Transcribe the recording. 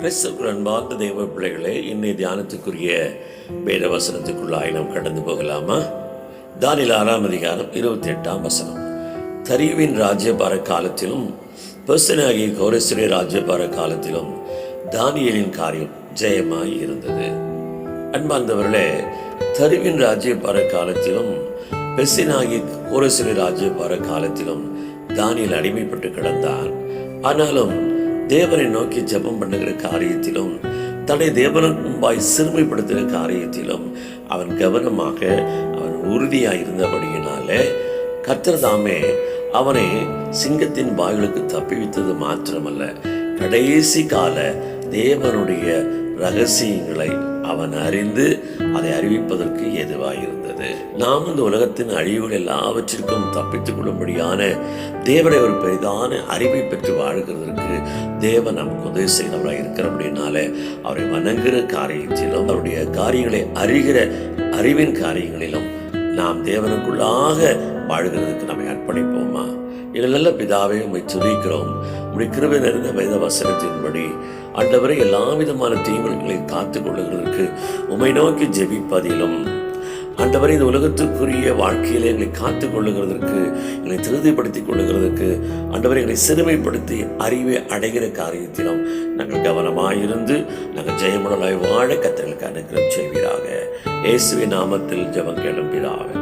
கிறிஸ்துக்குள் அன்பார்ந்த தெய்வ பிள்ளைகளே இன்னை தியானத்துக்குரிய வேத வசனத்துக்குள்ளாய் நாம் கடந்து போகலாமா? தானில் ஆறாம் அதிகாரம் இருபத்தி எட்டாம் வசனம். தரியுவின் ராஜ்யபார காலத்திலும் பெர்சனாகிய கௌரஸ்வரிய ராஜ்யபார காலத்திலும் தானியலின் காரியம் ஜெயமாய் இருந்தது. அன்பார்ந்தவர்களே தருவின் ராஜ்யபார காலத்திலும் பெர்சினாகிய கோரசுரி ராஜ்யபார காலத்திலும் தானியல் அடிமைப்பட்டு கிடந்தான். ஆனாலும் தேவனை நோக்கி ஜெபம் பண்ணுகிற காரியத்திலும் தன்னை தேவனுக்கு முன்பாய் சிறுமைப்படுத்துகிற காரியத்திலும் அவன் கவனமாக அவன் உறுதியாக இருந்தபடியினாலே கத்திரதாமே அவனை சிங்கத்தின் வாயிலுக்கு தப்பிவித்தது மாத்திரமல்ல. கடைசி கால தேவனுடைய ரகசியங்களை அவன் அறிந்து அதை அறிவிப்பதற்கு ஏதுவாயிருந்தது. நாம் இந்த உலகத்தின் அழிவுகள் எல்லாவற்றிற்கும் தப்பித்துக் கொள்ளும்படியான தேவனை ஒரு பெரிதான அறிவை பெற்று வாழ்கிறதற்கு தேவன் நமக்கு உதவி செய்தவராக அப்படின்னால அவரை வணங்குகிற காரியத்திலும் அவருடைய காரியங்களை அறிகிற அறிவின் காரியங்களிலும் நாம் தேவனுக்குள்ளாக வாழ்கிறதுக்கு நம்மை அர்ப்பணிப்போமா? எங்கள் நல்ல பிதாவே உண்மை துதிக்கிறோம். உடைய கிருபை நிறைந்த வேத வசனத்தின்படி ஆண்டவரை எல்லா விதமான தீவிரங்களை காத்து கொள்ளுகிறதற்கு உமை நோக்கி ஜெபிப்பதிலும் ஆண்டவரை இந்த உலகத்துக்குரிய வாழ்க்கையில் எங்களை காத்து கொள்ளுகிறதற்கு எங்களை திருதிப்படுத்திக் கொள்ளுகிறதற்கு ஆண்டவரை எங்களை சிறுமைப்படுத்தி அறிவை அடைகிற காரியத்திலும் நாங்கள் கவனமாயிருந்து நாங்கள் ஜெயமுடலாய் வாழ கத்தர்களுக்கு அனுகிரம் செய்வீராக. இயேசுவின் நாமத்தில் ஜெபம் கேளும் பிதாவே.